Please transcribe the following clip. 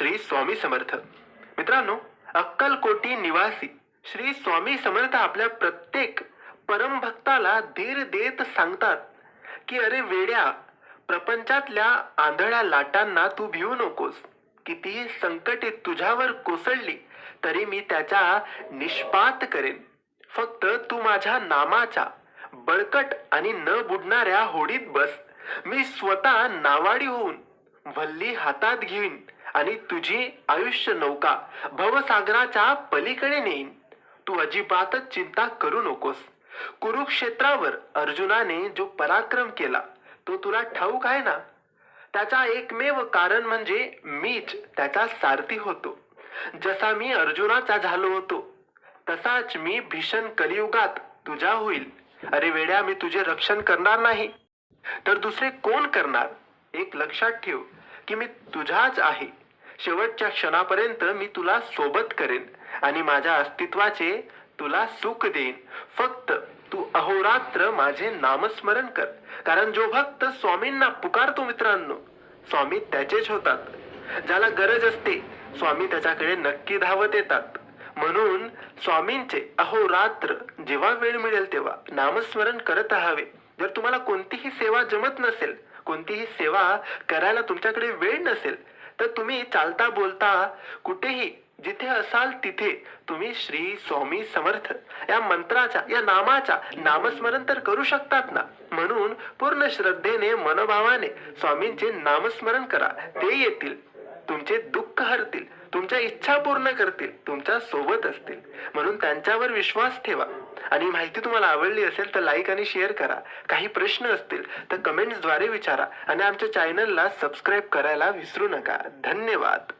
श्री स्वामी समर्थ. मित्रांनो अक्कलकोटी निवासी श्री स्वामी समर्थ आपल्या प्रत्येक परमभक्ताला धीर देत सांगतात की अरे वेड्या प्रपंचातल्या आंधळ्या लाटांना तू भिवू नकोस. कितीही संकटे तुझ्यावर कोसळली तरी मी त्याचा निष्पात करेन. फक्त तू माझ्या नामाच्या बळकट आणि न बुडणाऱ्या होडीत बस. मी स्वतः नावाडी होऊन वल्ली हातात घेईन. आणि तुझी आयुष्य नौका भवसागराच्या पलीकडे नेईन. तू अजिबातच चिंता करू नकोस. कुरुक्षेत्रावर अर्जुनाने जो पराक्रम केला तो तुला ठाऊक आहे ना? त्याचा एकमेव कारण म्हणजे मीच त्याचा सारथी होतो. जसा मी अर्जुनाचा झालो होतो तसाच मी भीषण कलियुगात तुझा होईल. अरे वेड्या मी तुझे रक्षण करणार नाही. तर दुसरे कोण करणार? एक लक्षात ठेव की मी तुझाच आहे. शेवटच्या क्षणापर्यंत मी तुला सोबत करेन आणि माझ्या अस्तित्वाचे तुला सुख देईन. फक्त तू अहोरात्र माझे नामस्मरण कर कारण जो भक्त स्वामींना पुकारतो मित्रांनो स्वामी त्याचेच होतात. ज्याला गरज असते स्वामी त्याच्याकडे नक्की धावत येतात. म्हणून स्वामींचे अहोरात्र जेव्हा वेळ मिळेल तेव्हा नामस्मरण करत राहावे. जर तुम्हाला कोणतीही सेवा जमत नसेल कोणतीही सेवा करायला तुमच्याकडे वेळ नसेल तर तुम्ही चालता बोलता कुठेही जिथे असाल तिथे तुम्ही श्री स्वामी समर्थ. या मंत्राचा या नामाचा नामस्मरण तर करू शकतात ना? म्हणून पूर्ण श्रद्धेने मनोभावाने स्वामींचे नामस्मरण करा. ते येतील तुमचे दुःख हरतील तुमच्या इच्छा पूर्ण करतील तुमच्यासोबत असतील. म्हणून त्यांच्यावर विश्वास ठेवा. आणि माहिती तुम्हाला आवडली असेल तर लाईक आणि शेअर करा. काही प्रश्न असतील तर कमेंट्सद्वारे विचारा. आणि आमच्या चॅनलला सबस्क्राईब करायला विसरू नका. धन्यवाद.